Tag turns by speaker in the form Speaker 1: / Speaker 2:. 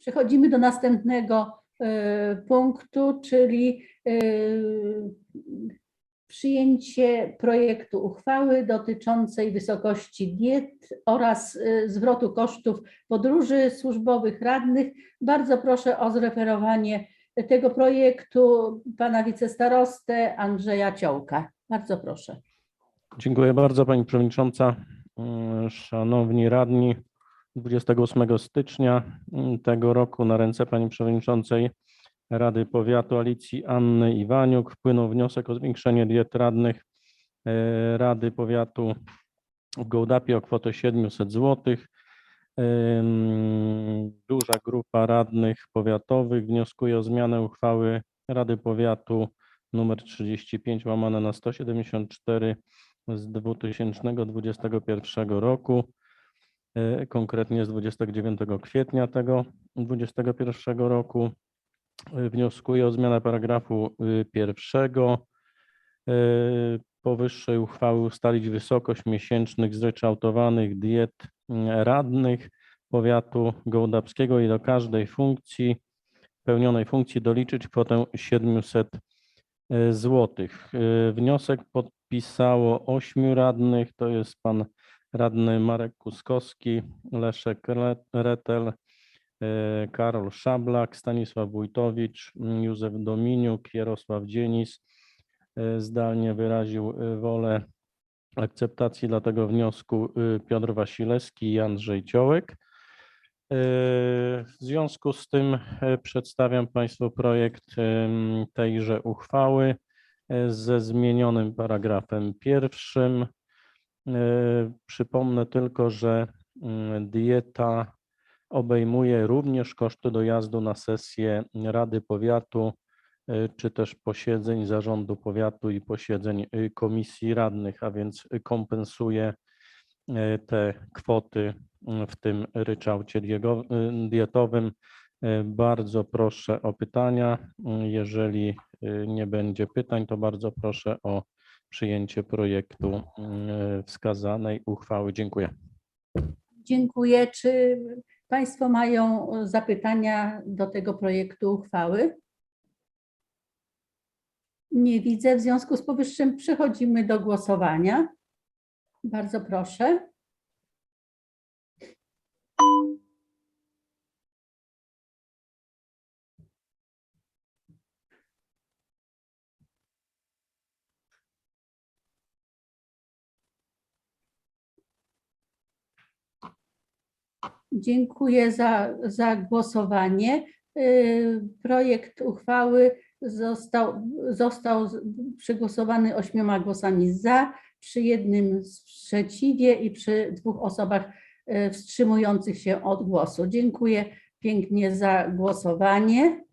Speaker 1: Przechodzimy do następnego e, punktu, czyli e, przyjęcie projektu uchwały dotyczącej wysokości diet oraz e, zwrotu kosztów podróży służbowych radnych. Bardzo proszę o zreferowanie tego projektu pana wicestarostę Andrzeja Ciołka. Bardzo proszę.
Speaker 2: Dziękuję bardzo Pani Przewodnicząca. Mm, Szanowni Radni, 28 stycznia mm, tego roku na ręce Pani Przewodniczącej Rady Powiatu Alicji Anny Iwaniuk wpłynął wniosek o zwiększenie diet radnych e, Rady Powiatu w Gołdapie o kwotę 700 zł. Duża grupa radnych powiatowych wnioskuje o zmianę uchwały Rady Powiatu numer 35 łamane na 174 z 2021 roku, konkretnie z 29 kwietnia tego 2021 roku. E, Wnioskuję o zmianę paragrafu y, pierwszego e, powyższej uchwały ustalić wysokość miesięcznych zryczałtowanych diet radnych powiatu gołdapskiego i do każdej funkcji, pełnionej funkcji doliczyć kwotę 700 złotych. E, Wniosek podpisało ośmiu radnych, to jest pan radny Marek Kuskowski, Leszek Re- Retel, e, Karol Szablak, Stanisław Wójtowicz, Józef Dominiuk, Jarosław Dzienis. E, Zdalnie wyraził e, wolę akceptacji dla tego wniosku Piotr Wasilewski i Andrzej Ciołek. W związku z tym przedstawiam Państwu projekt tejże uchwały ze zmienionym paragrafem pierwszym. E, Przypomnę tylko, że mm, dieta obejmuje również koszty dojazdu na sesję Rady Powiatu e, czy też posiedzeń zarządu powiatu i posiedzeń y, komisji radnych, a więc kompensuje e, te kwoty mm, w tym ryczałcie dietowym. E, Bardzo proszę o pytania. Jeżeli nie będzie pytań, to bardzo proszę o przyjęcie projektu mm, wskazanej uchwały. Dziękuję.
Speaker 1: Dziękuję. Czy Państwo mają zapytania do tego projektu uchwały? Nie widzę. W związku z powyższym przechodzimy do głosowania. Bardzo proszę. Dziękuję za, za głosowanie. Y, Projekt uchwały został, został przegłosowany ośmioma głosami za, przy jednym sprzeciwie i przy dwóch osobach y, wstrzymujących się od głosu. Dziękuję pięknie za głosowanie.